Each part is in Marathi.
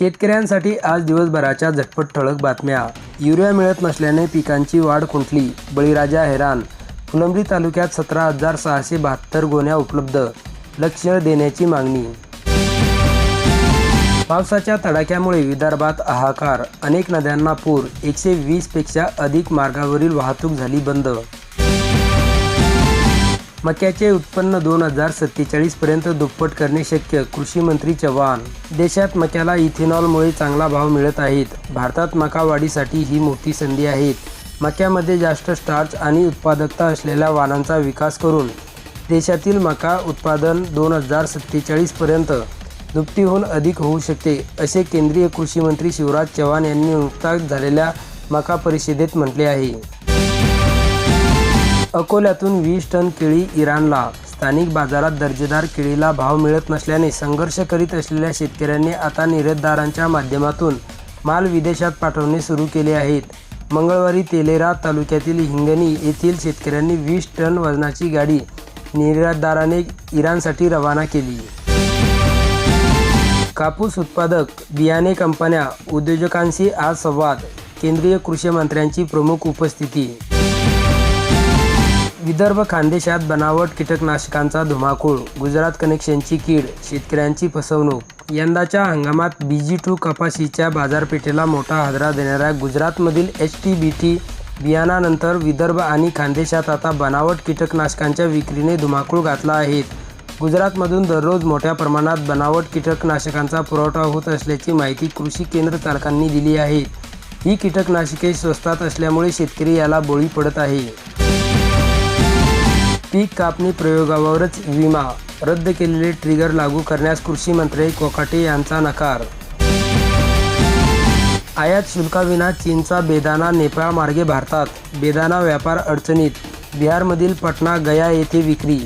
शेतकऱ्यांसाठी आज दिवसभराच्या झटपट ठळक बातम्या. युरिया मिळत नसल्याने पिकांची वाढ खुंटली. बळीराजा हैराण. फुलंब्री तालुक्यात सतरा हजार सहाशे बहात्तर गोण्या उपलब्ध. लक्ष देण्याची मागणी. पावसाच्या तडाख्यामुळे विदर्भात हाहाकार. अनेक नद्यांना पूर. एकशे वीसपेक्षा अधिक मार्गावरील वाहतूक झाली बंद. मक्याचे उत्पन्न दोन हजार सत्तेचाळीसपर्यंत दुप्पट करणे शक्य कृषी मंत्री चव्हाण. देशात मक्याला इथेनॉलमुळे चांगला भाव मिळत आहेत. भारतात मका वाढीसाठी ही मोठी संधी आहे मक्यामध्ये जास्त स्टार्च आणि उत्पादकता असलेल्या वाणांचा विकास करून देशातील मका उत्पादन दोन हजार सत्तेचाळीसपर्यंत दुपटीहून अधिक होऊ शकते असे केंद्रीय कृषी मंत्री शिवराज चव्हाण यांनी नुकताच झालेल्या मका परिषदेत म्हटले आहे. अकोल्यातून वीस टन केळी इराणला. स्थानिक बाजारात दर्जेदार केळीला भाव मिळत नसल्याने संघर्ष करीत असलेल्या शेतकऱ्यांनी आता निर्यातदारांच्या माध्यमातून माल विदेशात पाठवणे सुरू केले आहेत. मंगळवारी तेलेरा तालुक्यातील हिंगणी येथील शेतकऱ्यांनी वीस टन वजनाची गाडी निर्यातदाराने इराणसाठी रवाना केली. कापूस उत्पादक बियाणे कंपन्या उद्योजकांशी आज संवाद. केंद्रीय कृषी मंत्र्यांची प्रमुख उपस्थिती विदर्भ खानदेशात बनावट कीटकनाशकांचा धुमाकूळ गुजरात कनेक्शनची कीड शेतकऱ्यांची फसवणूक. यंदाच्या हंगामात बीजी टू कपाशीच्या बाजारपेठेला मोठा हादरा देणाऱ्या गुजरातमधील एच टी बी टी बियाणानंतर विदर्भ आणि खानदेशात आता बनावट कीटकनाशकांच्या विक्रीने धुमाकूळ घातला आहे. गुजरातमधून दररोज मोठ्या प्रमाणात बनावट कीटकनाशकांचा पुरवठा होत असल्याची माहिती कृषी केंद्र चालकांनी दिली आहे. ही कीटकनाशके स्वस्तात असल्यामुळे शेतकरी याला बळी पडत आहे. पीक कापणी प्रयोगावरच विमा रद्द केलेले ट्रिगर लागू करण्यास कृषी मंत्री कोकाटे यांचा नकार. आयात शुल्काविना चीनचा बेदाना नेपाळ मार्गे भारतात. बेदाना व्यापार अडचणीत. बिहारमधील पटना गया येथे विक्री.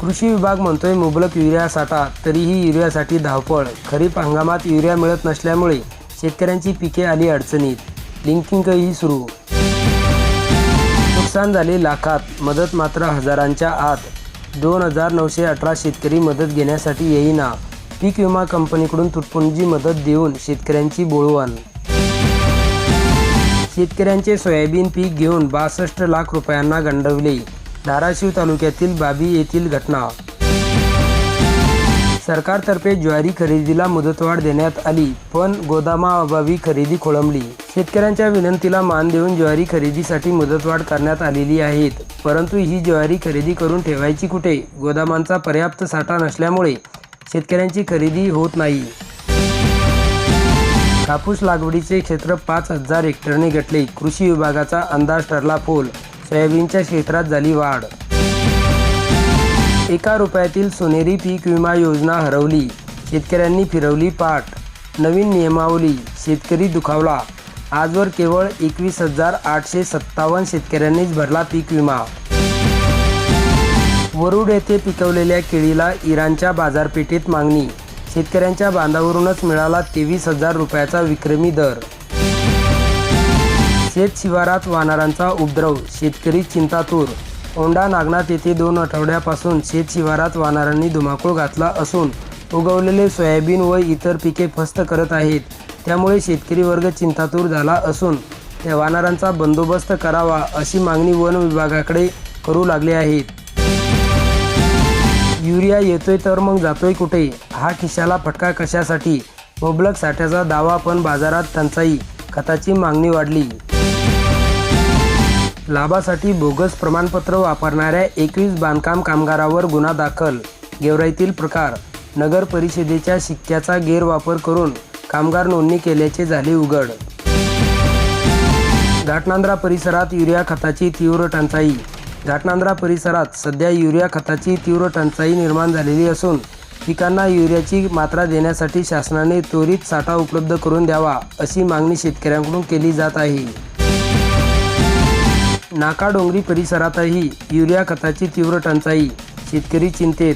कृषी विभाग म्हणतोय मुबलक युरिया साठा तरीही युरियासाठी धावपळ. खरीप हंगामात युरिया मिळत नसल्यामुळे शेतकऱ्यांची पिके आली अडचणीत. लिंकिंगही सुरू. नुकसान झाले लाखात. मदत मात्र हजारांच्या आत. दोन हजार नऊशे अठरा शेतकरी मदत घेण्यासाठी येईना. पीक विमा कंपनीकडून तुटपुंजी मदत देऊन शेतकऱ्यांची बोळवण. शेतकऱ्यांचे सोयाबीन पीक घेऊन बासष्ट लाख रुपयांना गंडवले. धाराशिव तालुक्यातील बाबी येथील घटना सरकारतर्फे ज्वारी खरेदीला मुदतवाढ देण्यात आली पण गोदामाअभावी खरेदी खोळंबली. शेतकऱ्यांच्या विनंतीला मान देऊन ज्वारी खरेदीसाठी मुदतवाढ करण्यात आलेली आहेत परंतु ही ज्वारी खरेदी करून ठेवायची कुठे? गोदामांचा पर्याप्त साठा नसल्यामुळे शेतकऱ्यांची खरेदी होत नाही. कापूस लागवडीचे क्षेत्र पाच हजार हेक्टरने घटले कृषी विभागाचा अंदाज ठरला फोल सोयाबीनच्या क्षेत्रात झाली वाढ. एका रुपयातील सोनेरी पीक विमा योजना हरवली. शेतकऱ्यांनी फिरवली पाठ. नवीन नियमावली. शेतकरी दुखावला. आजवर केवळ एकवीस हजार आठशे सत्तावन्न शेतकऱ्यांनीच भरला पीक विमा. वरुड येथे पिकवलेल्या केळीला इराणच्या बाजारपेठेत मागणी. शेतकऱ्यांच्या बांधावरूनच मिळाला तेवीस हजार रुपयाचा विक्रमी दर. शेत शिवारात वानरांचा उपद्रव. शेतकरी चिंतातूर औंढा नागनाथ येथे दोन आठवड्यापासून शेत शिवारात वानरांनी धुमाकूळ घातला असून उगवलेले सोयाबीन व इतर पिके फस्त करत आहेत. त्यामुळे शेतकरी वर्ग चिंतातूर झाला असून त्या वानरांचा बंदोबस्त करावा अशी मागणी वन विभागाकडे करू लागले आहेत. युरिया येतोय तर मग जातोय कुठे? हा खिशाला फटका कशासाठी? मुबलक साठ्याचा दावा पण बाजारात टंचाई खताची मागणी वाढली. लाभासाठी बोगस प्रमाणपत्र वापरणाऱ्या एकवीस बांधकाम कामगारावर गुन्हा दाखल. गेवराईतील प्रकार. नगर परिषदेच्या शिक्क्याचा गैरवापर करून कामगार नोंदणी केल्याचे झाले उघड. घाटनांद्रा परिसरात युरिया खताची तीव्र टंचाई. घाटनांद्रा परिसरात सध्या युरिया खताची तीव्र टंचाई निर्माण झालेली असून पिकांना युरियाची मात्रा देण्यासाठी शासनाने त्वरित साठा उपलब्ध करून द्यावा अशी मागणी शेतकऱ्यांकडून केली जात आहे. नाकाडोंगरी परिसरातही युरिया खताची तीव्र टंचाई शेतकरी चिंतेत